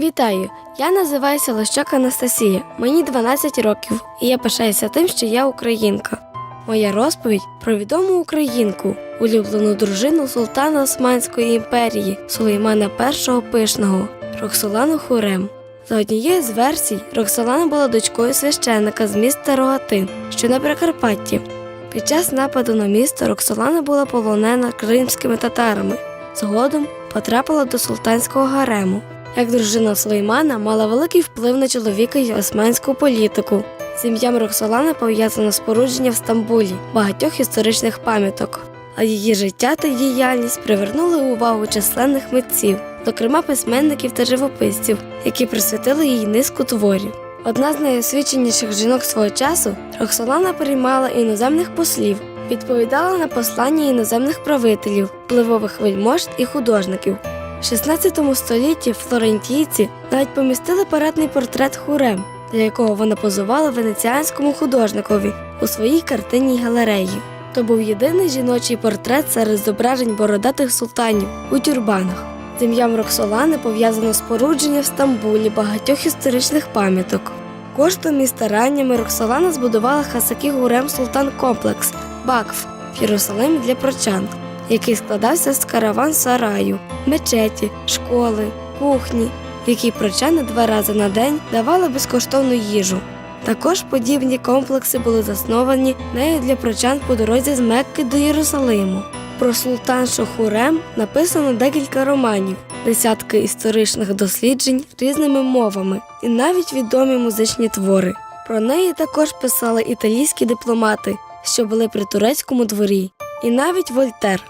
Вітаю! Я називаюся Лощак Анастасія. Мені 12 років, і я пишаюся тим, що я українка. Моя розповідь про відому українку, улюблену дружину султана Османської імперії Сулеймана І Пишного Роксолану Хурем. За однією з версій, Роксолана була дочкою священника з міста Рогатин, що на Прикарпатті. Під час нападу на місто Роксолана була полонена кримськими татарами. Згодом потрапила до султанського гарему. Як дружина Сулеймана мала великий вплив на чоловіка й османську політику. З ім'ям Роксолани пов'язано спорудження в Стамбулі багатьох історичних пам'яток. А її життя та діяльність привернули увагу численних митців, зокрема письменників та живописців, які присвятили їй низку творів. Одна з найосвіченіших жінок свого часу, Роксолана приймала іноземних послів, відповідала на послання іноземних правителів, впливових вельмож і художників. В 16 столітті флорентійці навіть помістили парадний портрет Хурем, для якого вона позувала венеціанському художникові у своїй картинній галереї. То був єдиний жіночий портрет серед зображень бородатих султанів у тюрбанах. З ім'ям Роксолани пов'язано спорудження в Стамбулі багатьох історичних пам'яток. Коштом і стараннями Роксолана збудувала Хасакі Гурем Султан Комплекс Бакф в Єрусалимі для прочан, який складався з караван сараю, мечеті, школи, кухні, в якій прочани два рази на день давали безкоштовну їжу. Також подібні комплекси були засновані нею для прочан по дорозі з Мекки до Єрусалиму. Про султаншу Хурем написано декілька романів, десятки історичних досліджень різними мовами і навіть відомі музичні твори. Про неї також писали італійські дипломати, що були при турецькому дворі, і навіть Вольтер.